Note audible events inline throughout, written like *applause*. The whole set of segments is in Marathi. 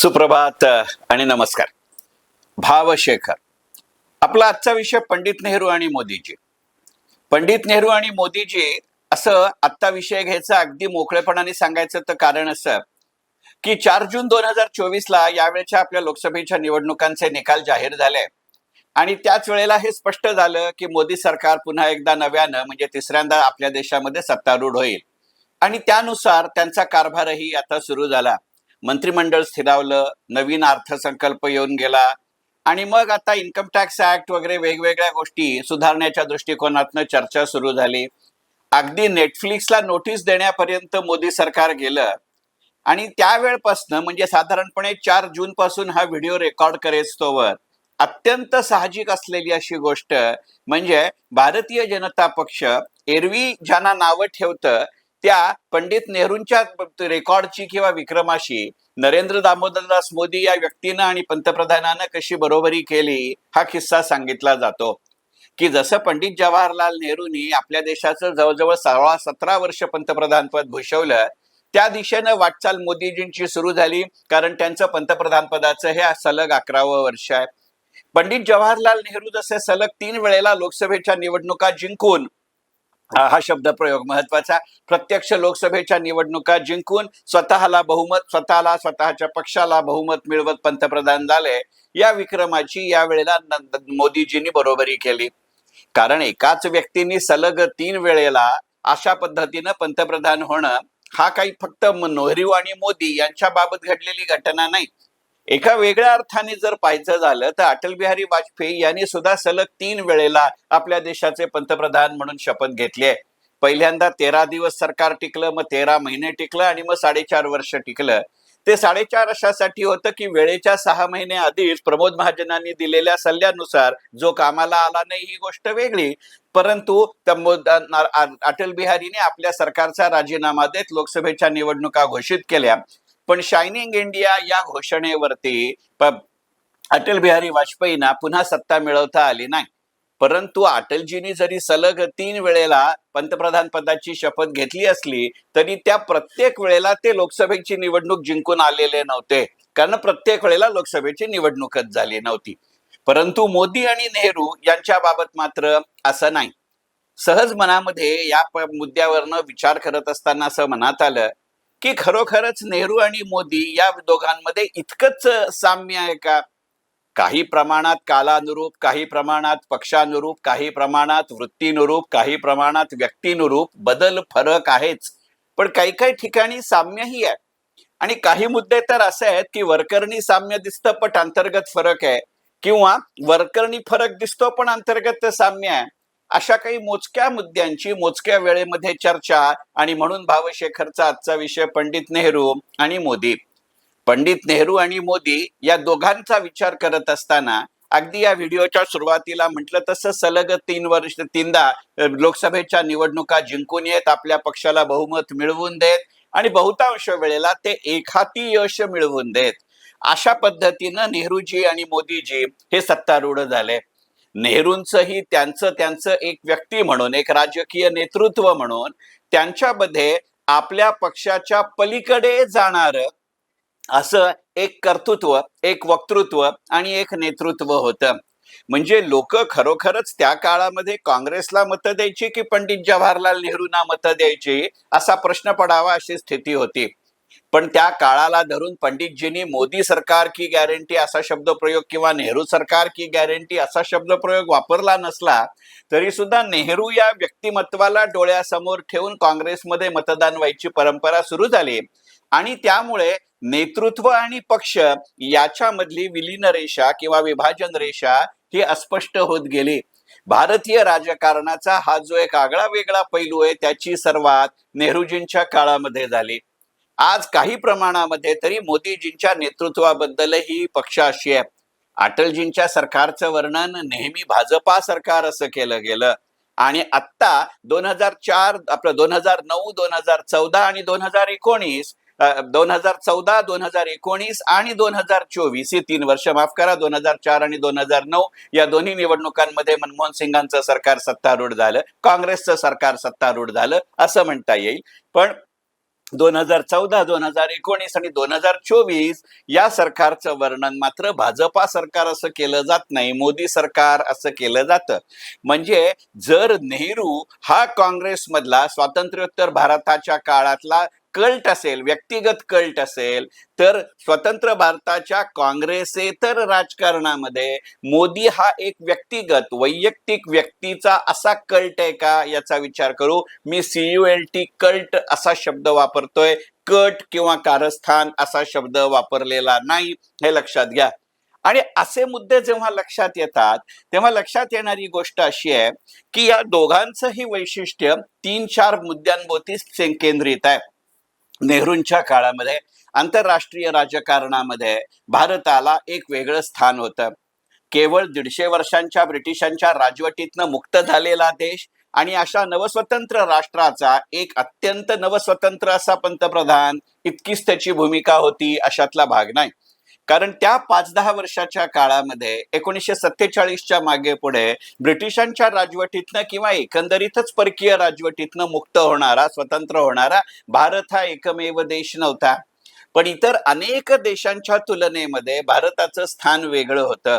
सुप्रभात आणि नमस्कार. भावशेखर. आपला आजचा विषय पंडित नेहरू आणि मोदीजी. पंडित नेहरू आणि मोदीजी असं आत्ता विषय घ्यायचा अगदी मोकळेपणाने सांगायचं तर कारण असं की चार जून दोन हजार चोवीसला यावेळच्या आपल्या लोकसभेच्या निवडणुकांचे निकाल जाहीर झाले. आणि त्याच वेळेला हे स्पष्ट झालं की मोदी सरकार पुन्हा एकदा नव्यानं म्हणजे तिसऱ्यांदा आपल्या देशामध्ये सत्तारूढ होईल. आणि त्यानुसार त्यांचा कारभारही आता सुरू झाला. मंत्रिमंडळ स्थिरावलं नवीन अर्थसंकल्प येऊन गेला आणि मग आता इन्कम टॅक्स ऍक्ट वगैरे वेगवेगळ्या गोष्टी सुधारण्याच्या दृष्टिकोनातनं चर्चा सुरू झाली. अगदी नेटफ्लिक्सला नोटीस देण्यापर्यंत मोदी सरकार गेलं आणि त्यावेळपासनं म्हणजे साधारणपणे चार जून पासून हा व्हिडिओ रेकॉर्ड करेस्तोवर अत्यंत साहजिक असलेली अशी गोष्ट म्हणजे भारतीय जनता पक्ष एरवी ज्यांना नावं ठेवतं त्या पंडित नेहरूंच्या रेकॉर्डची किंवा विक्रमाशी नरेंद्र दामोदरदास मोदी या व्यक्तीनं आणि पंतप्रधानानं कशी बरोबरी केली हा किस्सा सांगितला जातो. की जसं पंडित जवाहरलाल नेहरूंनी आपल्या देशाचं जवळजवळ सोळा सतरा वर्ष पंतप्रधानपद भूषवलं त्या दिशेनं वाटचाल मोदीजींची सुरू झाली कारण त्यांचं पंतप्रधान पदाचं हे सलग अकरावं वर्ष आहे. पंडित जवाहरलाल नेहरू जसे सलग तीन वेळेला लोकसभेच्या निवडणुका जिंकून हा हा शब्द प्रयोग महत्त्वाचा. प्रत्यक्ष लोकसभेच्या निवडणुका जिंकून स्वतःला बहुमत स्वतःला स्वतःच्या पक्षाला बहुमत मिळवत पंतप्रधान झाले या विक्रमाची या वेळेला न- मोदीजींनी बरोबरी केली. कारण एकाच व्यक्तीने सलग तीन वेळेला अशा पद्धतीनं पंतप्रधान होणं हा काही फक्त म- नेहरू आणि मोदी यांच्या बाबत घडलेली घटना नाही. एका वेगळ्या अर्थाने जर पाहायचं झालं तर अटल बिहारी वाजपेयी यांनी सुद्धा सलग तीन वेळेला आपल्या देशाचे पंतप्रधान म्हणून शपथ घेतली आहे. पहिल्यांदा तेरा दिवस सरकार टिकलं मग तेरा महिने टिकलं आणि मग साडेचार वर्ष टिकलं. ते साडेचार अशासाठी होतं की वेळेच्या सहा महिने आधीच प्रमोद महाजनांनी दिलेल्या सल्ल्यानुसार जो कामाला आला नाही ही गोष्ट वेगळी. परंतु अटल बिहारीने आपल्या सरकारचा राजीनामा देत लोकसभेच्या निवडणुका घोषित केल्या. पण शायनिंग इंडिया या घोषणेवरती अटल बिहारी वाजपेयींना पुन्हा सत्ता मिळवता आली नाही. परंतु अटलजींनी जरी सलग तीन वेळेला पंतप्रधान पदाची शपथ घेतली असली तरी त्या प्रत्येक वेळेला ते लोकसभेची निवडणूक जिंकून आलेले नव्हते. कारण प्रत्येक वेळेला लोकसभेची निवडणूकच झाली नव्हती. परंतु मोदी आणि नेहरू यांच्या बाबत मात्र असं नाही. सहज मनामध्ये या मुद्द्यावरनं विचार करत असताना असं मनात आलं की खरोखरच नेहरू आणि मोदी या दोघांमध्ये इतकंच साम्य आहे का? काही प्रमाणात कालानुरूप काही प्रमाणात पक्षानुरूप काही प्रमाणात वृत्तीनुरूप काही प्रमाणात व्यक्तीनुरूप बदल फरक आहेच. पण काही काही ठिकाणी साम्यही आहे. आणि काही मुद्दे तर असे आहेत की वरकरणी साम्य दिसतं पण अंतर्गत फरक आहे. किंवा वरकरणी फरक दिसतो पण अंतर्गत साम्य आहे. अशा काही मोजक्या मुद्द्यांची मोजक्या वेळेमध्ये चर्चा आणि म्हणून भावशेखरचा आजचा विषय पंडित नेहरू आणि मोदी. पंडित नेहरू आणि मोदी या दोघांचा विचार करत असताना अगदी या व्हिडिओच्या सुरुवातीला म्हटलं तसं सलग तीन वर्ष तीनदा लोकसभेच्या निवडणुका जिंकून येत आपल्या पक्षाला बहुमत मिळवून देत आणि बहुतांश वेळेला ते एखाती यश मिळवून देत. अशा पद्धतीनं नेहरूजी आणि मोदीजी हे सत्तारूढ झाले. नेहरूंचंही त्यांचं त्यांचं एक व्यक्ती म्हणून एक राजकीय नेतृत्व म्हणून त्यांच्यामध्ये आपल्या पक्षाच्या पलीकडे जाणार असं एक कर्तृत्व एक वक्तृत्व आणि एक नेतृत्व होतं. म्हणजे लोक खरोखरच त्या काळामध्ये काँग्रेसला मतं द्यायची की पंडित जवाहरलाल नेहरूंना मतं द्यायची असा प्रश्न पडावा अशी स्थिती होती. पण त्या काळाला धरून पंडितजींनी मोदी सरकार की गॅरंटी असा शब्दप्रयोग किंवा नेहरू सरकार की गॅरंटी असा शब्दप्रयोग वापरला नसला तरी सुद्धा नेहरू या व्यक्तिमत्वाला डोळ्यासमोर ठेवून काँग्रेसमध्ये मतदान व्हायची परंपरा सुरू झाली. आणि त्यामुळे नेतृत्व आणि पक्ष याच्यामधली विलीन रेषा किंवा विभाजन रेषा ही अस्पष्ट होत गेली. भारतीय राजकारणाचा हा जो एक आगळा वेगळा पैलू आहे त्याची सर्वात नेहरूजींच्या काळामध्ये झाली. आज काही प्रमाणामध्ये तरी मोदीजींच्या नेतृत्वाबद्दलही पक्ष अशी आहे. अटलजींच्या सरकारचं वर्णन नेहमी भाजपा सरकार असं केलं गेलं. आणि आत्ता दोन हजार चार आपलं दोन हजार नऊ दोन हजार चौदा आणि दोन हजार एकोणीस दोन हजार चौदा दोन हजार एकोणीस आणि दोन हजार चोवीस ही तीन वर्ष माफ करा दोन हजार चार आणि दोन हजार नऊ या दोन्ही निवडणुकांमध्ये मनमोहन सिंगांचं सरकार सत्तारूढ झालं काँग्रेसचं सरकार सत्तारूढ झालं असं म्हणता येईल. पण दोन हजार चौदा दोन हजार एकोणीस आणि दोन हजार चोवीस या सरकारचं वर्णन मात्र भाजपा सरकार असं केलं जात नाही मोदी सरकार असं केलं जातं. म्हणजे जर नेहरू हा काँग्रेसमधला स्वातंत्र्योत्तर भारताच्या काळातला कल्ट असेल व्यक्तिगत कल्ट असेल तर स्वतंत्र भारताच्या काँग्रेसेतर राजकारणामध्ये मोदी हा एक व्यक्तिगत वैयक्तिक व्यक्तीचा असा कल्ट आहे का याचा विचार करू. मी सीयुएल टी कल्ट असा शब्द वापरतोय कट किंवा कारस्थान असा शब्द वापरलेला नाही हे लक्षात घ्या. आणि असे मुद्दे जेव्हा लक्षात येतात तेव्हा लक्षात येणारी गोष्ट अशी आहे की या दोघांचंही वैशिष्ट्य तीन चार मुद्द्यांभोवती केंद्रित आहे. नेहरूंच्या काळामध्ये आंतरराष्ट्रीय राजकारणामध्ये भारताला एक वेगळं स्थान होतं. केवळ दीडशे वर्षांच्या ब्रिटिशांच्या राजवटीतनं मुक्त झालेला देश आणि अशा नवस्वतंत्र राष्ट्राचा एक अत्यंत नवस्वतंत्र असा पंतप्रधान इतकीच त्याची भूमिका होती अशातला भाग नाही. कारण त्या पाच दहा वर्षाच्या काळामध्ये एकोणीसशे सत्तेचाळीसच्या मागे पुढे ब्रिटिशांच्या राजवटीतनं किंवा एकंदरीतच परकीय राजवटीतनं मुक्त होणारा स्वतंत्र होणारा भारत हा एकमेव देश नव्हता. पण इतर अनेक देशांच्या तुलनेमध्ये भारताचं स्थान वेगळं होतं.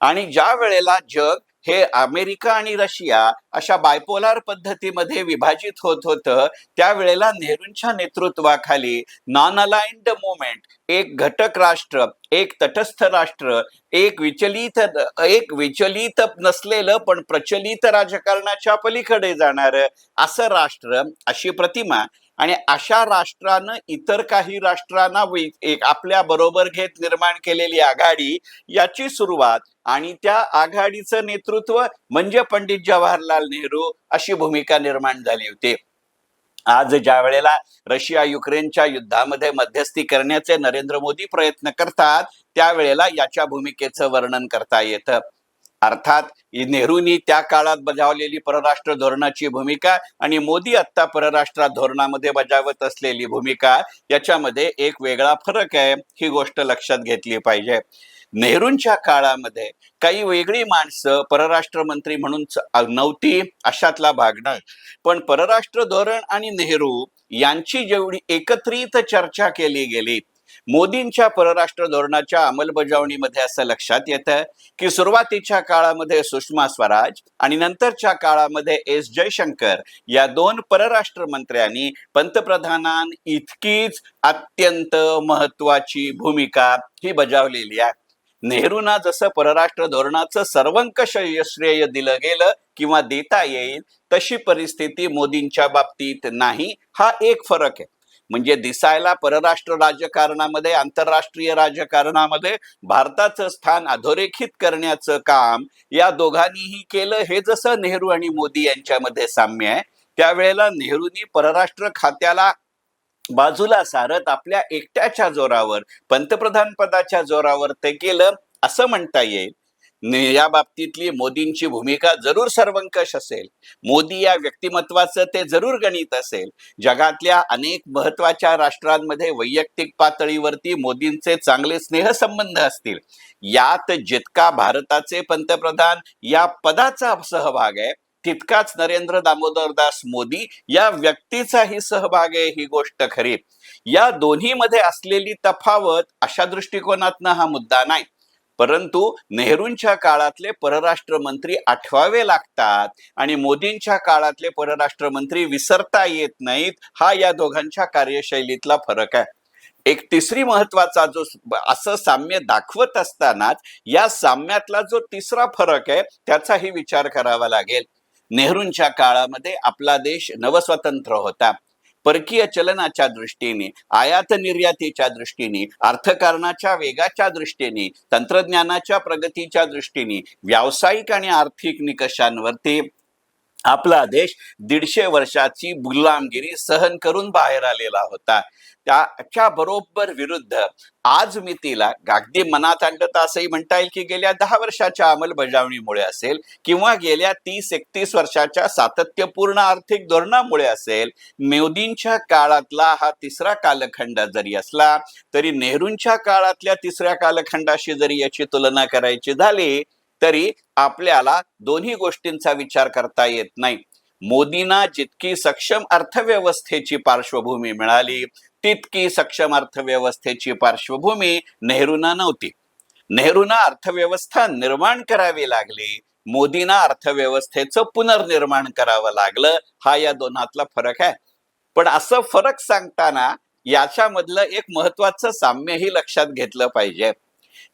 आणि ज्या वेळेला जग हे अमेरिका आणि रशिया अशा बायपोलार पद्धतीमध्ये विभाजित होत होतं त्यावेळेला नेहरूंच्या नेतृत्वाखाली नॉन अलाइंड मुवमेंट एक घटक राष्ट्र एक तटस्थ राष्ट्र एक विचलित एक विचलित नसलेलं पण प्रचलित राजकारणाच्या पलीकडे जाणारं असं राष्ट्र अशी प्रतिमा आणि अशा राष्ट्रानं इतर काही राष्ट्रांना एक आपल्या बरोबर घेत निर्माण केलेली आघाडी याची सुरुवात आणि त्या आघाडीचं नेतृत्व म्हणजे पंडित जवाहरलाल नेहरू अशी भूमिका निर्माण झाली होती. आज ज्या वेळेला रशिया युक्रेनच्या युद्धामध्ये मध्यस्थी करण्याचे नरेंद्र मोदी प्रयत्न करतात त्यावेळेला याच्या भूमिकेचं वर्णन करता येतं. अर्थात नेहरूंनी त्या काळात बजावलेली परराष्ट्र धोरणाची भूमिका आणि मोदी आत्ता परराष्ट्र धोरणामध्ये बजावत असलेली भूमिका याच्यामध्ये एक वेगळा फरक आहे ही गोष्ट लक्षात घेतली पाहिजे. नेहरूंच्या काळामध्ये काही वेगळी माणसं परराष्ट्र मंत्री म्हणून नव्हती अशातला भाग नाही. पण परराष्ट्र धोरण आणि नेहरू यांची जेवढी एकत्रित चर्चा केली गेली मोदींच्या परराष्ट्र धोरणाच्या अंमलबजावणीमध्ये असं लक्षात येतं की सुरुवातीच्या काळामध्ये सुषमा स्वराज आणि नंतरच्या काळामध्ये एस जयशंकर या दोन परराष्ट्र मंत्र्यांनी पंतप्रधानां इतकीच अत्यंत महत्वाची भूमिका ही बजावलेली आहे. नेहरूंना जसं परराष्ट्र धोरणाचं सर्वंकष श्रेय दिलं गेलं किंवा देता येईल तशी परिस्थिती मोदींच्या बाबतीत नाही. हा एक फरक आहे. म्हणजे दिसायला परराष्ट्र राजकारणामध्ये आंतरराष्ट्रीय राजकारणामध्ये भारताचं स्थान अधोरेखित करण्याचं काम या दोघांनीही केलं. हे जसं नेहरू आणि मोदी यांच्यामध्ये साम्य आहे त्यावेळेला नेहरूंनी परराष्ट्र खात्याला बाजूला सारत आपल्या एकट्याच्या जोरावर पंतप्रधान पदाच्या जोरावर ते केलं असं म्हणता येईल. या बाबतीतली मोदींची भूमिका जरूर सर्वंकष असेल. मोदी या व्यक्तिमत्वाचं ते जरूर गणित असेल. जगातल्या अनेक महत्त्वाच्या राष्ट्रांमध्ये वैयक्तिक पातळीवरती मोदींचे चांगले स्नेहसंबंध असतील. यात जितका भारताचे पंतप्रधान या पदाचा सहभाग आहे तितकाच नरेंद्र दामोदर दास मोदी या व्यक्तीचाही सहभाग आहे ही गोष्ट खरी. या दोन्हीमध्ये असलेली तफावत अशा दृष्टिकोनातनं हा मुद्दा नाही. परंतु नेहरूंच्या काळातले परराष्ट्र मंत्री आठवावे लागतात आणि मोदींच्या काळातले परराष्ट्र मंत्री विसरता येत नाहीत हा या दोघांच्या कार्यशैलीतला फरक आहे. एक तिसरी महत्त्वाचा जो असं साम्य दाखवत असतानाच या साम्यातला जो तिसरा फरक आहे त्याचाही विचार करावा लागेल. नेहरूंच्या काळामध्ये आपला देश नवस्वतंत्र होता. परकीय चलनाच्या दृष्टीने आयात निर्यातीच्या दृष्टीने अर्थकारणाच्या वेगाच्या दृष्टीने तंत्रज्ञानाच्या प्रगतीच्या दृष्टीने व्यावसायिक आणि आर्थिक निकषांवरती आपला देश दीडशे वर्षाची गुलामगिरी सहन करून बाहेर आलेला होता. त्याच्या बरोबर विरुद्ध आज मी तिला अगदी मनात आणलं असंही म्हणता येईल की गेल्या दहा वर्षाच्या अंमलबजावणीमुळे असेल किंवा गेल्या तीस एकतीस वर्षाच्या सातत्यपूर्ण आर्थिक धोरणामुळे असेल मोदींच्या काळातला हा तिसरा कालखंड जरी असला तरी नेहरूंच्या काळातल्या तिसऱ्या कालखंडाशी जरी याची तुलना करायची झाली तरी आपल्याला दोन्ही गोष्टींचा विचार करता येत नाही. मोदींना जितकी सक्षम अर्थव्यवस्थेची पार्श्वभूमी मिळाली तितकी सक्षम अर्थव्यवस्थेची पार्श्वभूमी नेहरूंना नव्हती. नेहरूंना अर्थव्यवस्था निर्माण करावी लागली मोदींना अर्थव्यवस्थेचं पुनर्निर्माण करावं लागलं हा या दोनातला फरक आहे. पण असं फरक सांगताना याच्यामधलं एक महत्वाचं साम्यही लक्षात घेतलं पाहिजे.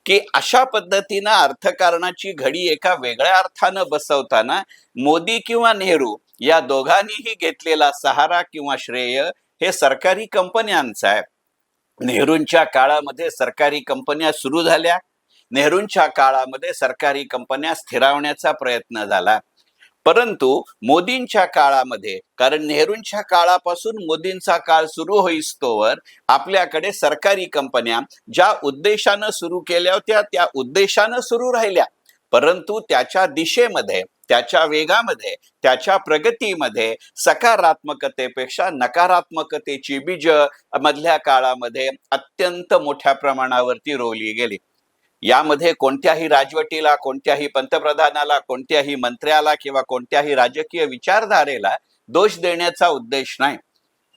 की अशा पद्धतीनं अर्थकारणाची घडी एका वेगळ्या अर्थानं बसवताना मोदी किंवा नेहरू या दोघांनीही घेतलेला सहारा किंवा श्रेय हे सरकारी कंपन्यांचं आहे. नेहरूंच्या काळामध्ये सरकारी कंपन्या सुरू झाल्या. नेहरूंच्या काळामध्ये सरकारी कंपन्या स्थिरावण्याचा प्रयत्न झाला. परंतु मोदींच्या काळामध्ये कारण नेहरूंच्या काळापासून मोदींचा काळ सुरू होईस्तोवर आपल्याकडे सरकारी कंपन्या ज्या उद्देशानं सुरू केल्या होत्या त्या उद्देशानं सुरू राहिल्या. परंतु त्याच्या दिशेमध्ये त्याच्या वेगामध्ये त्याच्या प्रगतीमध्ये सकारात्मकतेपेक्षा नकारात्मकतेची बीज मधल्या काळामध्ये अत्यंत मोठ्या प्रमाणावरती रोवली गेली. यामध्ये कोणत्याही राजवटीला कोणत्याही पंतप्रधानाला कोणत्याही मंत्र्याला किंवा कोणत्याही राजकीय विचारधारेला दोष देण्याचा उद्देश नाही.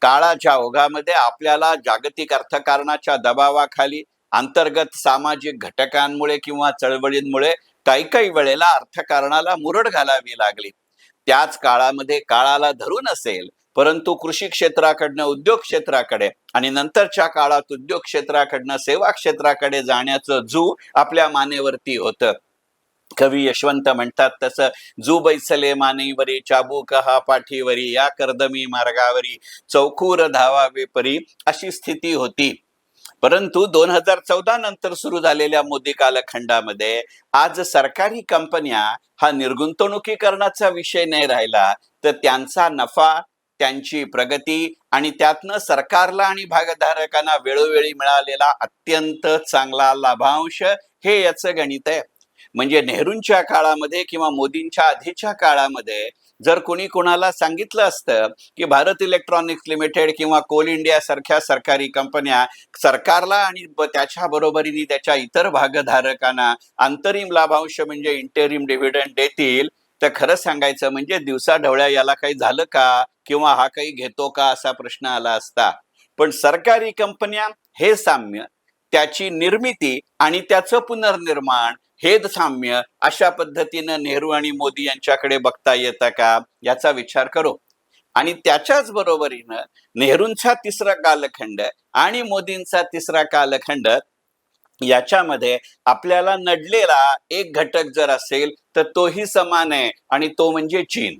काळाच्या ओघामध्ये आपल्याला जागतिक अर्थकारणाच्या दबावाखाली अंतर्गत सामाजिक घटकांमुळे किंवा चळवळींमुळे काही काही वेळेला अर्थकारणाला मुरड घालावी लागली. त्याच काळामध्ये काळाला धरून असेल परंतु कृषी क्षेत्राकडनं उद्योग क्षेत्राकडे आणि नंतरच्या काळात उद्योग क्षेत्राकडनं सेवा क्षेत्राकडे जाण्याचं जू आपल्या मानेवरती होतं. कवी यशवंत म्हणतात तसं जू बैसले मानेवरी चाबूक हा पाठीवरी या कर्दमी मार्गावरी चौखूर धावा वेपरी अशी स्थिती होती. परंतु दोन हजार चौदा नंतर सुरू झालेल्या मोदी कालखंडामध्ये आज सरकारी कंपन्या हा निर्गुंतवणुकीकरणाचा विषय नाही राहिला तर त्यांचा नफा त्यांची प्रगती आणि त्यातनं सरकारला आणि भागधारकांना वेळोवेळी मिळालेला अत्यंत चांगला लाभांश हे याचं गणित आहे. म्हणजे नेहरूंच्या काळामध्ये किंवा मोदींच्या आधीच्या काळामध्ये जर कोणी कोणाला सांगितलं असतं की भारत इलेक्ट्रॉनिक्स लिमिटेड किंवा कोल इंडिया सारख्या सरकारी कंपन्या सरकारला आणि त्याच्या बरोबरीने त्याच्या इतर भागधारकांना अंतरिम लाभांश म्हणजे इंटरिम डिव्हिडंड देतील तर खरं सांगायचं म्हणजे दिवसा ढवळ्या याला काही झालं का? किंवा हा काही घेतो का? असा प्रश्न आला असता. पण सरकारी कंपन्या हे साम्य त्याची निर्मिती आणि त्याचं पुनर्निर्माण हे साम्य अशा पद्धतीनं नेहरू आणि मोदी यांच्याकडे बघता येतं का? याचा विचार करू. आणि त्याच्याच बरोबरीनं नेहरूंचा तिसरा कालखंड आणि मोदींचा तिसरा कालखंड याच्यामध्ये आपल्याला नडलेला एक घटक जर असेल तर तोही समान आहे आणि तो म्हणजे चीन.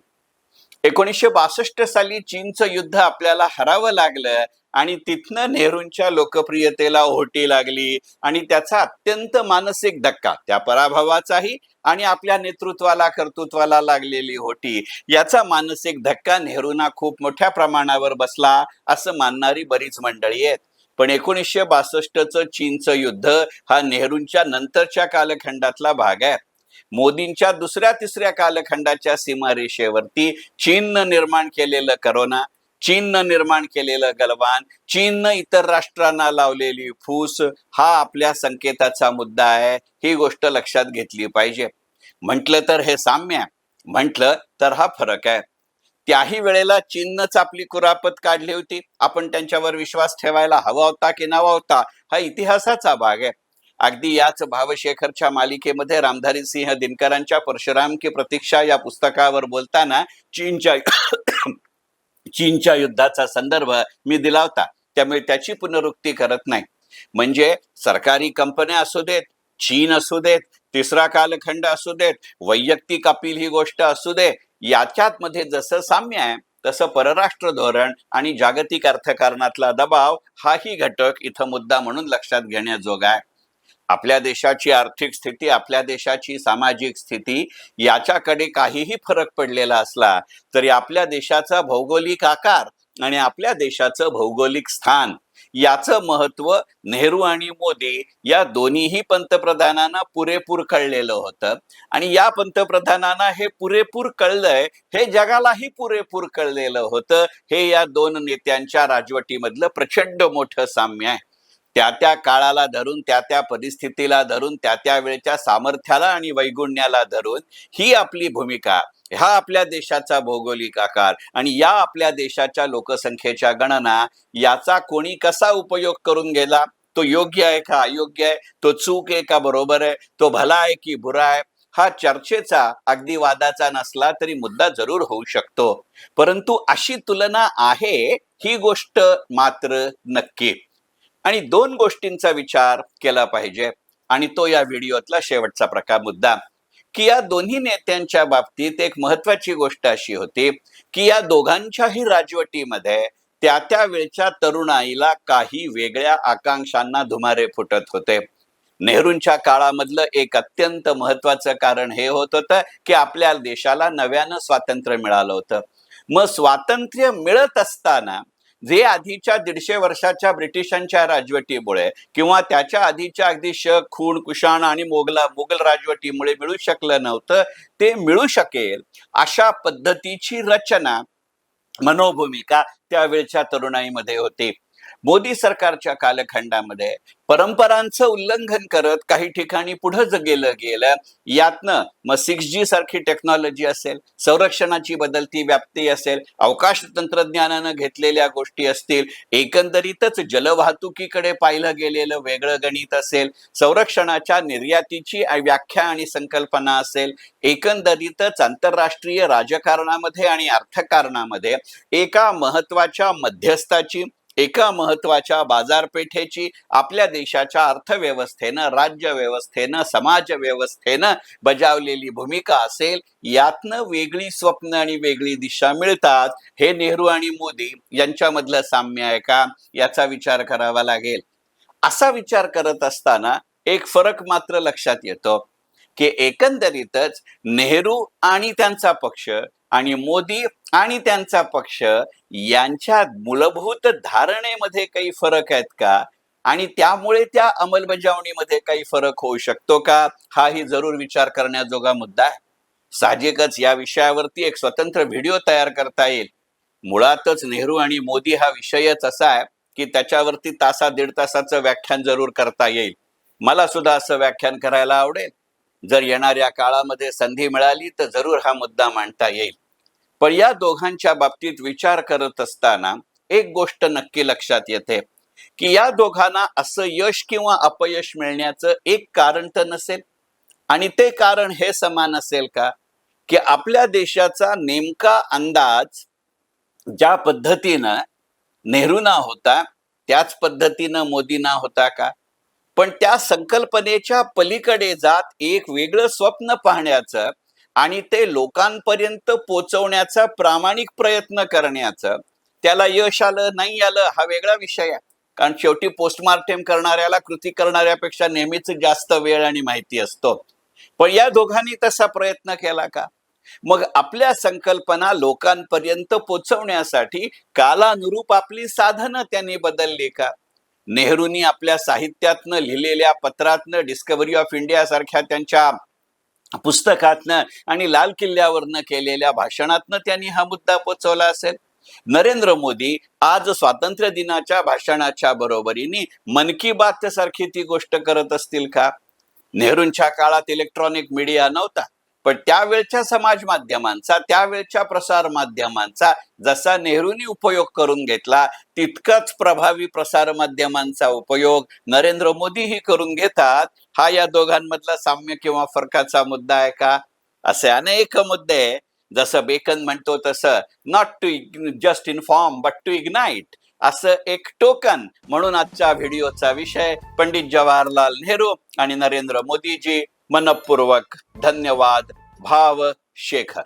एकोणीसशे बासष्ट साली चीनचं युद्ध आपल्याला हरावं लागलं आणि तिथनं नेहरूंच्या लोकप्रियतेला ओहोटी लागली आणि त्याचा अत्यंत मानसिक धक्का त्या पराभवाचाही आणि आपल्या नेतृत्वाला कर्तृत्वाला लागलेली होती याचा मानसिक धक्का नेहरूंना खूप मोठ्या प्रमाणावर बसला असं मानणारी बरीच मंडळी आहेत. पण एकोणीसशे बासष्टचं चीनचं युद्ध हा नेहरूंच्या नंतरच्या कालखंडातला भाग आहे. मोदींच्या दुसऱ्या तिसऱ्या कालखंडाच्या सीमारेषेवरती चीननं निर्माण केलेलं करोना चीननं निर्माण केलेलं गलवान चीननं इतर राष्ट्रांना लावलेली फूस हा आपल्या संकेताचा मुद्दा आहे ही गोष्ट लक्षात घेतली पाहिजे. म्हटलं तर हे साम्य आहे. म्हटलं तर हा फरक आहे. त्याही वेळेला चीननंच आपली कुरापत काढली होती. आपण त्यांच्यावर विश्वास ठेवायला हवा होता की नवा होता हा इतिहासाचा भाग आहे. अगदी याच भावशेखरच्या मालिकेमध्ये रामधारी सिंह दिनकरांच्या परशुराम की प्रतीक्षा या पुस्तकावर बोलताना चीनच्या *coughs* चीनच्या युद्धाचा संदर्भ मी दिला होता. त्यामुळे त्याची पुनरुक्ती करत नाही. म्हणजे सरकारी कंपन्या असू देत चीन असू देत तिसरा कालखंड असू देत वैयक्तिक अपील ही गोष्ट असू दे याच्यात मध्ये जसं साम्य आहे तसं परराष्ट्र धोरण आणि जागतिक अर्थकारणातला दबाव हाही घटक इथं मुद्दा म्हणून लक्षात घेण्याजोगा आहे. आपल्या देशाची आर्थिक स्थिती आपल्या देशाची सामाजिक स्थिती याच्याकडे काहीही फरक पडलेला असला तरी आपल्या देशाचा भौगोलिक आकार आणि आपल्या देशाचं भौगोलिक स्थान याचं महत्त्व नेहरू आणि मोदी या दोन्हीही पंतप्रधानांना पुरेपूर कळलेलं होतं. आणि या पंतप्रधानांना हे पुरेपूर कळलंय हे जगालाही पुरेपूर कळलेलं होतं. हे या दोन नेत्यांच्या राजवटीमधलं प्रचंड मोठं साम्य आहे. त्या त्या काळाला धरून त्या त्या परिस्थितीला धरून त्या त्या वेळच्या सामर्थ्याला आणि वैगुण्याला धरून ही आपली भूमिका हा आपल्या देशाचा भौगोलिक आकार आणि या आपल्या देशाच्या लोकसंख्येच्या गणना याचा कोणी कसा उपयोग करून गेला? तो योग्य आहे का अयोग्य आहे? तो चूक आहे का बरोबर आहे? तो भला आहे की बुरा आहे? हा चर्चेचा अगदी वादाचा नसला तरी मुद्दा जरूर होऊ शकतो. परंतु अशी तुलना आहे ही गोष्ट मात्र नक्की. आणि दोन गोष्टींचा विचार केला पाहिजे. आणि तो या व्हिडिओतला शेवटचा प्रकार मुद्दा की या दोन्ही नेत्यांच्या बाबतीत एक महत्वाची गोष्ट अशी होती की या दोघांच्याही राजवटीमध्ये त्या त्या वेळच्या तरुणाईला काही वेगळ्या आकांक्षांना धुमारे फुटत होते. नेहरूंच्या काळामधलं एक अत्यंत महत्वाचं कारण हे होत होतं की आपल्या देशाला नव्यानं स्वातंत्र्य मिळालं होतं. मग स्वातंत्र्य मिळत असताना जे आधीच्या दीडशे वर्षाच्या ब्रिटिशांच्या राजवटीमुळे किंवा त्याच्या आधीच्या अगदी शक खून कुशाण आणि मोगला मुघल राजवटीमुळे मिळू शकलं नव्हतं ते मिळू शकेल अशा पद्धतीची रचना मनोभूमिका त्यावेळच्या तरुणाईमध्ये होती. मोदी सरकारच्या कालखंडामध्ये परंपरांचं उल्लंघन करत काही ठिकाणी पुढे गेलं गेलं यातनं मग सिक्स जी सारखी टेक्नॉलॉजी असेल संरक्षणाची बदलती व्याप्ती असेल अवकाश तंत्रज्ञानानं घेतलेल्या गोष्टी असतील एकंदरीतच जलवाहतुकीकडे पाहिलं गेलेलं वेगळं गणित असेल संरक्षणाच्या निर्यातीची व्याख्या आणि संकल्पना असेल एकंदरीतच आंतरराष्ट्रीय राजकारणामध्ये आणि अर्थकारणामध्ये एका महत्त्वाच्या मध्यस्थाची एका महत्त्वाच्या बाजारपेठेची आपल्या देशाच्या अर्थव्यवस्थेनं राज्य व्यवस्थेनं समाज व्यवस्थेनं बजावलेली भूमिका असेल यातनं वेगळी स्वप्न आणि वेगळी दिशा मिळतात. हे नेहरू आणि मोदी यांच्यामधलं साम्य आहे का? याचा विचार करावा लागेल. असा विचार करत असताना एक फरक मात्र लक्षात येतो की एकंदरीतच नेहरू आणि त्यांचा पक्ष आणि मोदी आणि त्यांचा पक्ष यांच्या मूलभूत धारणेमध्ये काही फरक आहेत का? आणि त्यामुळे त्या अंमलबजावणीमध्ये काही फरक होऊ शकतो का? हाही जरूर विचार करण्याजोगा मुद्दा आहे. साहजिकच या विषयावरती एक स्वतंत्र व्हिडिओ तयार करता येईल. मुळातच नेहरू आणि मोदी हा विषयच असा आहे की त्याच्यावरती तासा दीड तासाचं व्याख्यान जरूर करता येईल. मला सुद्धा असं व्याख्यान करायला आवडेल. जर येणाऱ्या काळामध्ये संधी मिळाली तर जरूर हा मुद्दा मांडता येईल. पण या दोघांच्या बाबतीत विचार करत असताना एक गोष्ट नक्की लक्षात येते की या दोघांना असं यश किंवा अपयश मिळण्याचं एक कारण तर नसेल? आणि ते कारण हे समान असेल का की आपल्या देशाचा नेमका अंदाज ज्या पद्धतीनं नेहरूना होता त्याच पद्धतीनं मोदींना होता का? पण त्या संकल्पनेच्या पलीकडे जात एक वेगळं स्वप्न पाहण्याचं आणि ते लोकांपर्यंत पोचवण्याचा प्रामाणिक प्रयत्न करण्याचं त्याला यश आलं नाही आलं हा वेगळा विषय आहे. कारण शेवटी पोस्टमार्टम करणाऱ्याला कृती करणाऱ्यापेक्षा नेहमीच जास्त वेळ आणि माहिती असतो. पण या दोघांनी तसा प्रयत्न केला का? मग आपल्या संकल्पना लोकांपर्यंत पोचवण्यासाठी कालानुरूप आपली साधनं त्यांनी बदलली का? नेहरूंनी आपल्या साहित्यातनं लिहिलेल्या पत्रातनं डिस्कव्हरी ऑफ इंडिया सारख्या त्यांच्या पुस्तकातनं आणि लाल किल्ल्यावरनं केलेल्या भाषणातनं त्यांनी हा मुद्दा पोचवला असेल. नरेंद्र मोदी आज स्वातंत्र्य दिनाच्या भाषणाच्या बरोबरीने मन की बात सारखी ती गोष्ट करत असतील का? नेहरूंच्या काळात इलेक्ट्रॉनिक मीडिया नव्हता. पण त्यावेळच्या समाज माध्यमांचा त्यावेळच्या प्रसार माध्यमांचा जसा नेहरूंनी उपयोग करून घेतला तितकाच प्रभावी प्रसार माध्यमांचा उपयोग नरेंद्र मोदीही करून घेतात. हा या दोघांमधला साम्य किंवा फरकाचा मुद्दा आहे का? असे अनेक मुद्दे. जसं बेकन म्हणतो तसं not to just inform but to ignite असं एक टोकन म्हणून आजच्या व्हिडिओचा विषय पंडित जवाहरलाल नेहरू आणि नरेंद्र मोदीजी मनपूर्वक धन्यवाद भाव शेखर